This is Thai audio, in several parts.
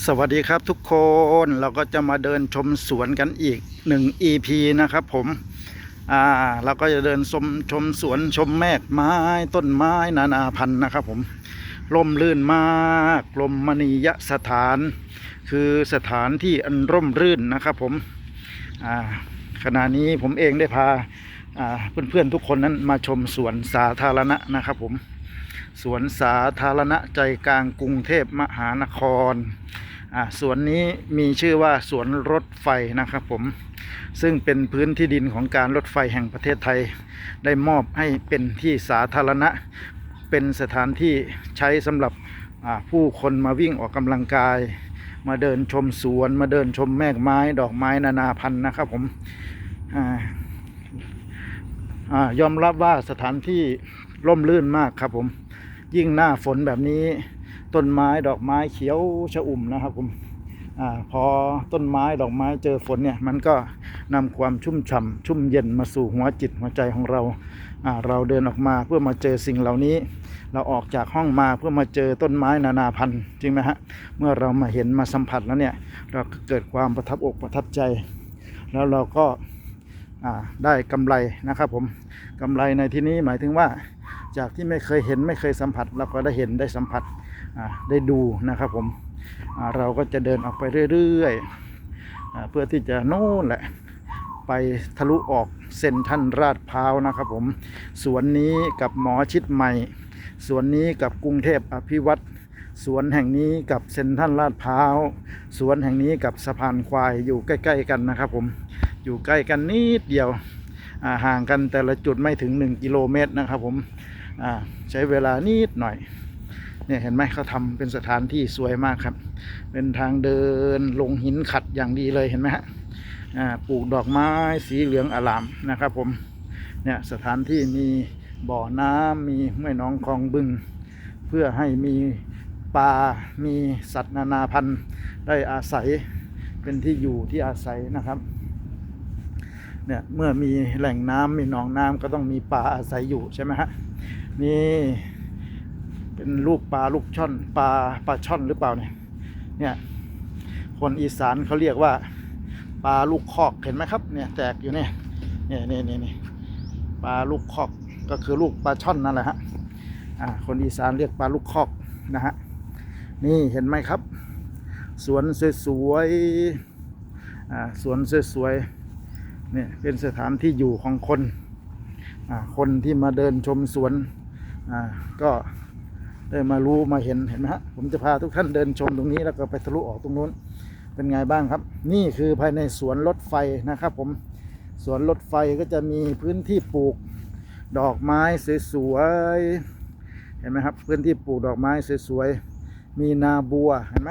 สวัสดีครับทุกคนเราก็จะมาเดินชมสวนกันอีกหนึ่ง EP นะครับผมอ่าเราก็จะเดินชมชมสวนชมแมกไม้ต้นไม้นานาพันธุ์นะครับผมร่มรื่นมากลมมณียสถาน คือสถานที่อันร่มรื่นนะครับผมอ่าขณะนี้ผมเองได้พาอ่าเพื่อนๆทุกคนนั้นมาชมสวนสาธารณะนะครับผม สวนสาธารณะใจกลางกรุงเทพมหานครอ่าสวนนี้มีชื่อว่าสวนรถไฟนะครับผมซึ่งเป็นพื้นที่ดินของการรถไฟแห่งประเทศไทย ได้มอบให้เป็นที่สาธารณะ เป็นสถานที่ใช้สำหรับผู้คนมาวิ่งออกกำลังกาย มาเดินชมสวน มาเดินชมแมกไม้ ดอกไม้นานาพันธุ์นะครับผมอ่าอ่ายอมรับว่าสถานที่ร่มรื่นมากครับผม ยิ่งหน้าฝนแบบนี้ ต้นไม้ดอกไม้เขียวชอุ่มนะครับผมอพอต้นไม้ดอกไม้เจอฝนเนี่ยมันก็นำความชุ่มฉ่ำชุ่มเย็นมาสู่หัวจิตหัวใจของเรา เราเดินออกมาเพื่อมาเจอสิ่งเหล่านี้ เราออกจากห้องมาเพื่อมาเจอต้นไม้นานาพันธุ์จริงไหมฮะเมื่อเรามาเห็นมาสัมผัสแล้วเนี่ยเราก็เกิดความประทับอกประทับใจ แล้วเราก็ได้กำไรนะครับผมกำไรในที่นี้หมายถึงว่า จากที่ไม่เคยเห็นไม่เคยสัมผัสเราก็ได้เห็นได้สัมผัสได้ดูนะครับผมเราก็จะเดินออกไปเรื่อยๆเพื่อที่จะโน่นแหละไปทะลุออกเซนทรันราดพร้าวนะครับผมสวนนี้กับหมอชิดใหม่ สวนนี้กับกรุงเทพอภิวัตรสวนแห่งนี้กับเซนทันลาดพร้าว สวนแห่งนี้กับสะพานควายอยู่ใกล้ ๆ กันนะครับผม อยู่ใกล้กันนิดเดียวห่างกันแต่ละจุดไม่ถึง 1 กิโลเมตรนะครับผม ใช้เวลานิดหน่อยเนี่ยเห็นไหมเขาทำเป็นสถานที่สวยมากครับ เป็นทางเดินลงหินขัดอย่างดีเลยเห็นไหมฮะปลูกดอกไม้สีเหลืองอลามนะครับผมเนี่ยสถานที่มีบ่อน้ำมีแม่น้องคลองบึง เพื่อให้มีปลา มีสัตว์นานาพันธุ์ได้อาศัยเป็นที่อยู่ที่อาศัยนะครับเนี่ยเมื่อมีแหล่งน้ำมีหนองน้ำก็ต้องมีปลาอาศัยอยู่ใช่ไหมฮะ นี่เป็นลูกปลาลูกช่อนปลาปลาช่อนหรือเปล่าเนี่ยเนี่ยคนอีสานเขาเรียกว่าปลาลูกคอกเห็นไหมครับเนี่ยแจกอยู่เนี่ยเนี่ยเนี่ยเนี่ยเนี่ยปลาลูกคอกก็คือลูกปลาช่อนนั่นแหละฮะอ่าคนอีสานเรียกปลาลูกคอกนะฮะนี่เห็นไหมครับ สวนสวยๆอ่าสวนสวยๆเนี่ยเป็นสถานที่อยู่ของคนอ่าคนที่มาเดินชมสวน อ่าก็ได้มารู้มาเห็นเห็นไหมฮะผมจะพาทุกท่านเดินชมตรงนี้แล้วก็ไปทะลุออกตรงนู้น เป็นไงบ้างครับ นี่คือภายในสวนรถไฟนะครับผมสวนรถไฟก็จะมีพื้นที่ปลูกดอกไม้สวยๆเห็นไหมครับ พื้นที่ปลูกดอกไม้สวยๆมีนาบัวเห็นไหม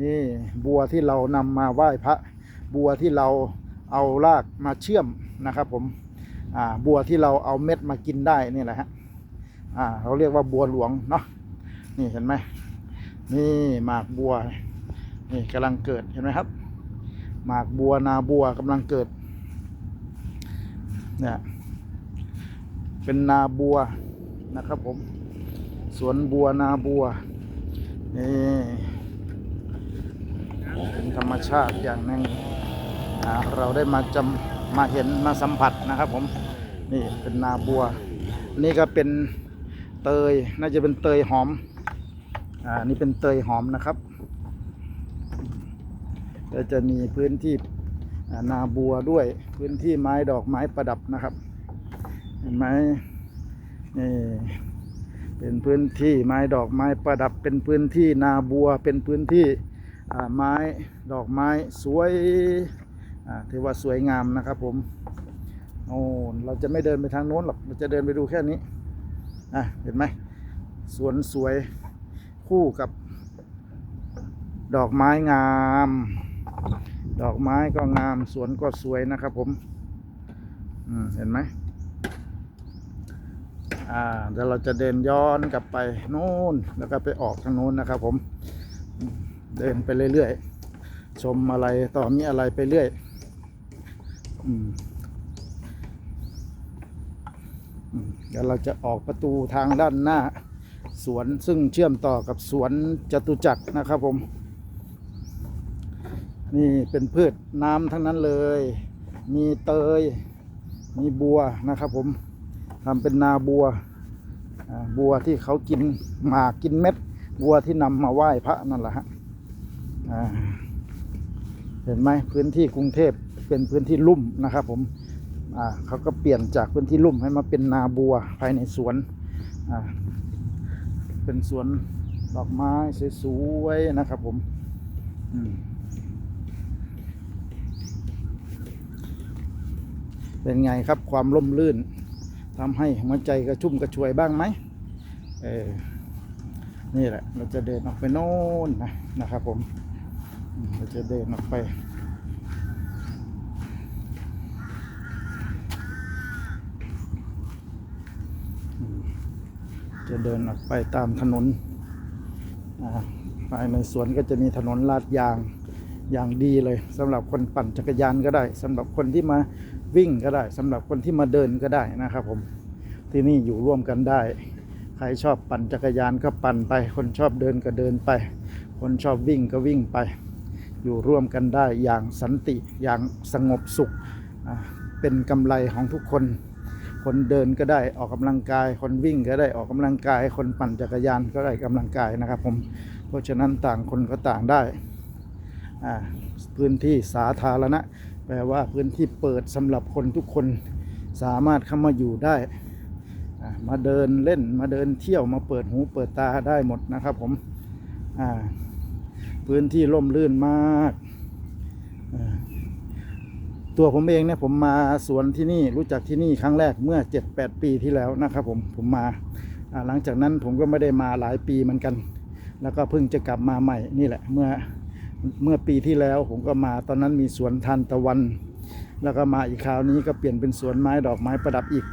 นี่บัวที่เรานำมาไหว้พระ บัวที่เราเอารากมาเชื่อมนะครับผมบัวที่เราเอาเม็ดมากินได้นี่แหละฮะ อ่าเราเรียกว่าบัวหลวงเนาะนี่เห็นไหมนี่หมากบัวนี่กำลังเกิดเห็นไหมครับ หมากบัวนาบัวกำลังเกิดเนี่ยเป็นนาบัวนะครับผม สวนบัวนาบัวนี่เป็นธรรมชาติอย่างหนึ่งเราได้มาจำมาเห็นมาสัมผัสนะครับผม นี่เป็นนาบัว นี่ก็เป็น เตยน่าจะเป็นเตยหอมอ่านี่เป็นเตยหอมนะครับก็จะมีพื้นที่นาบัวด้วยพื้นที่ไม้ดอกไม้ประดับนะครับเห็นไหมนี่เป็นพื้นที่ไม้ดอกไม้ประดับ เป็นพื้นที่นาบัว เป็นพื้นที่ไม้ดอกไม้สวยอ่าถือว่าสวยงามนะครับผมโอ้เราจะไม่เดินไปทางโน้นหรอกเราจะเดินไปดูแค่นี้ อะเห็นไหมสวนสวยคู่กับ ดอกไม้งาม ดอกไม้ก็งาม สวนก็สวยนะครับผมอืมเห็นไหมอ่าเดี๋ยวเราจะเดินย้อนกลับไปโน่นแล้วก็ไปออกทางโน้นนะครับผม เดินไปเรื่อยๆ ชมอะไรต่อมีอะไรไปเรื่อย อืมอืมเดี๋ยวเราจะออกประตูทางด้านหน้า สวนซึ่งเชื่อมต่อกับสวนจตุจักรนะครับผม นี่เป็นพืชน้ำทั้งนั้นเลย มีเตย มีบัวนะครับผมทำเป็นนาบัว บัวที่เขากินหมากกินเม็ด บัวที่นำมาไหว้พระนั่นแหละฮะเห็นไหมพื้นที่กรุงเทพเป็นพื้นที่ลุ่มนะครับผม อ่าเขาก็เปลี่ยนจากพื้นที่ลุ่มให้มาเป็นนาบัวภายในสวนอ่าเป็นสวนดอกไม้สวยๆนะครับผมอืมเป็นไงครับความร่มรื่นทำให้หัวใจกระชุ่มกระชวยบ้างไหมเออนี่แหละเราจะเดินออกไปโน่นนะนะครับผมอืมเราจะเดินออกไป จะเดินออกไปตามถนนภายในสวนก็จะมีถนนลาดยางอย่างดีเลยสำหรับคนปั่นจักรยานก็ได้สำหรับคนที่มาวิ่งก็ได้สำหรับคนที่มาเดินก็ได้นะครับผมที่นี่อยู่ร่วมกันได้ ใครชอบปั่นจักรยานก็ปั่นไป คนชอบเดินก็เดินไป คนชอบวิ่งก็วิ่งไป อยู่ร่วมกันได้อย่างสันติอย่างสงบสุขเป็นกำไรของทุกคน คนเดินก็ได้ออกกำลังกาย คนวิ่งก็ได้ออกกำลังกาย คนปั่นจักรยานก็ได้กำลังกายนะครับ ผม เพราะฉะนั้นต่างคนก็ต่างได้พื้นที่สาธารณะ แปลว่าพื้นที่เปิดสำหรับคนทุกคนสามารถเข้ามาอยู่ได้มาเดินเล่นมาเดินเที่ยวมาเปิดหูเปิดตาได้หมดนะครับผมพื้นที่ร่มรื่นมาก ตัวผมเองเนี่ยผมมาสวนที่นี่รู้จักที่นี่ครั้งแรกเมื่อ 7-8 ปีที่แล้วนะครับผมผมมาหลังจากนั้นผมก็ไม่ได้มาหลายปีเหมือนกัน แล้วก็เพิ่งจะกลับมาใหม่นี่แหละเมื่อเมื่อปีที่แล้วผมก็มาตอนนั้นมีสวนทานตะวัน แล้วก็มาอีกคราวนี้ก็เปลี่ยนเป็นสวนไม้ดอกไม้ประดับอีก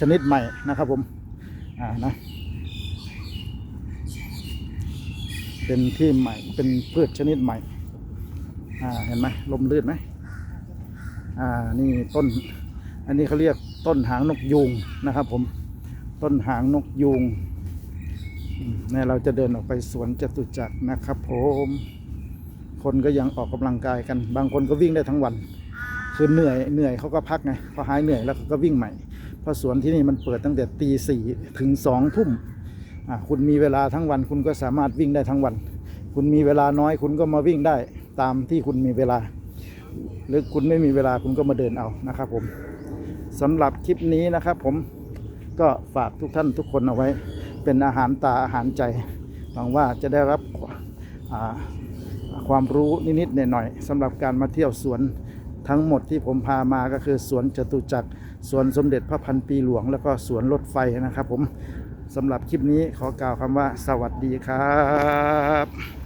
ชนิดใหม่นะครับผมอ่านะเป็นที่ใหม่เป็นพืชชนิดใหม่อ่าเห็นไหมลมลื่นไหม อ่านี่ต้น อันนี้เขาเรียกต้นหางนกยูงนะครับ ผมต้นหางนกยูงเนี่ยเราจะเดินออกไปสวนจตุจักรนะครับ ผมคนก็ยังออกกำลังกายกัน บางคนก็วิ่งได้ทั้งวัน คือเหนื่อยเหนื่อยเขาก็พักไงพอหายเหนื่อยแล้วเขาก็วิ่งใหม่เพราะสวนที่นี่มันเปิดตั้งแต่ตีสี่ถึงสองทุ่มอ่าคุณมีเวลาทั้งวัน คุณก็สามารถวิ่งได้ทั้งวัน คุณมีเวลาน้อยคุณก็มาวิ่งได้ตามที่คุณมีเวลา หรือคุณไม่มีเวลาคุณก็มาเดินเอานะครับผมสำหรับคลิปนี้นะครับผมก็ฝากทุกท่านทุกคนเอาไว้ เป็นอาหารตาอาหารใจหวังว่าจะได้รับความรู้นิดๆหน่อยๆสำหรับการมาเที่ยวสวนทั้งหมดที่ผมพามาก็คือสวนจตุจักรสวนสมเด็จพระพันปีหลวง แล้วก็สวนรถไฟนะครับผมสำหรับคลิปนี้ขอกล่าวคำว่าสวัสดีครับ